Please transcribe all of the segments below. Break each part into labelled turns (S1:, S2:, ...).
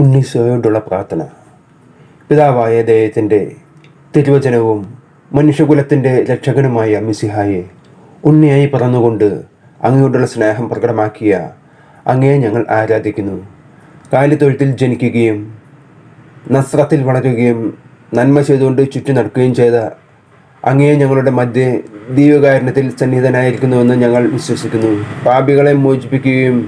S1: ഉണ്ണീശോയോടുള്ള പ്രാർത്ഥന. പിതാവായ ദൈവത്തിന്റെ തിരുവചനവും മനുഷ്യകുലത്തിന്റെ രക്ഷകനുമായ മിസിഹായെ ഉണ്ണിയായി പറന്നുകൊണ്ട് അങ്ങയോടുള്ള സ്നേഹം പ്രകടമാക്കിയ അങ്ങയെ ഞങ്ങൾ ആരാധിക്കുന്നു. കാലിത്തൊഴുത്തിൽ ജനിക്കുകയും നസ്രത്തിൽ വളരുകയും നന്മ ചെയ്തുകൊണ്ട് ചുറ്റി നടക്കുകയും ചെയ്ത അങ്ങയെ ഞങ്ങളുടെ മധ്യ ദൈവകാരണത്തിൽ സന്നിഹിതനായിരിക്കുന്നുവെന്ന് ഞങ്ങൾ വിശ്വസിക്കുന്നു. പാപികളെ മോചിപ്പിക്കുകയും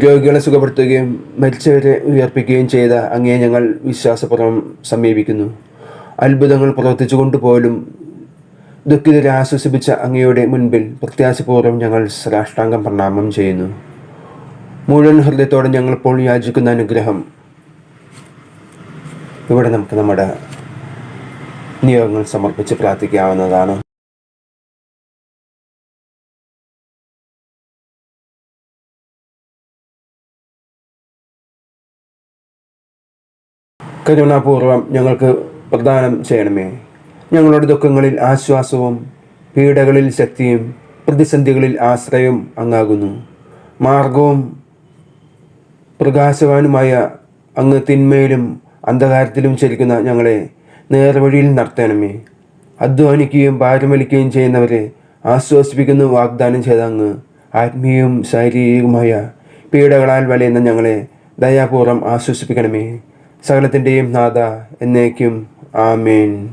S1: രോഗികളെ സുഖപ്പെടുത്തുകയും മരിച്ചവരെ ഉയർപ്പിക്കുകയും ചെയ്ത അങ്ങേ ഞങ്ങൾ വിശ്വാസപൂർവം സമീപിക്കുന്നു. അത്ഭുതങ്ങൾ പ്രവർത്തിച്ചുകൊണ്ട് പോലും ദുഃഖിതരെ ആശ്വസിപ്പിച്ച അങ്ങയുടെ മുൻപിൽ പ്രത്യാശപൂർവം ഞങ്ങൾ സാഷ്ടാംഗം പ്രണാമം ചെയ്യുന്നു. മുഴുവൻ ഹൃദയത്തോടെ ഞങ്ങളിപ്പോൾ യാചിക്കുന്ന അനുഗ്രഹം ഇവിടെ നമുക്ക് നമ്മുടെ നിയോഗങ്ങൾ സമർപ്പിച്ച് പ്രാർത്ഥിക്കാവുന്നതാണ്. കരുണാപൂർവം ഞങ്ങൾക്ക് പ്രദാനം ചെയ്യണമേ. ഞങ്ങളുടെ ദുഃഖങ്ങളിൽ ആശ്വാസവും പീഡകളിൽ ശക്തിയും പ്രതിസന്ധികളിൽ ആശ്രയവും അങ്ങാകുന്നു. മാർഗവും പ്രകാശവാനുമായ അങ്ങ് തിന്മയിലും അന്ധകാരത്തിലും ചലിക്കുന്ന ഞങ്ങളെ നേർവഴിയിൽ നടത്തണമേ. അധ്വാനിക്കുകയും ഭാരമലിക്കുകയും ചെയ്യുന്നവരെ ആശ്വസിപ്പിക്കുന്ന വാഗ്ദാനം ചെയ്ത അങ്ങ് ആത്മീയവും ശാരീരികവുമായ പീഡകളാൽ വലയുന്ന ഞങ്ങളെ ദയാപൂർവം ആശ്വസിപ്പിക്കണമേ. സകലത്തിന്റെയും നാഥ എന്നേക്കും. ആമേൻ.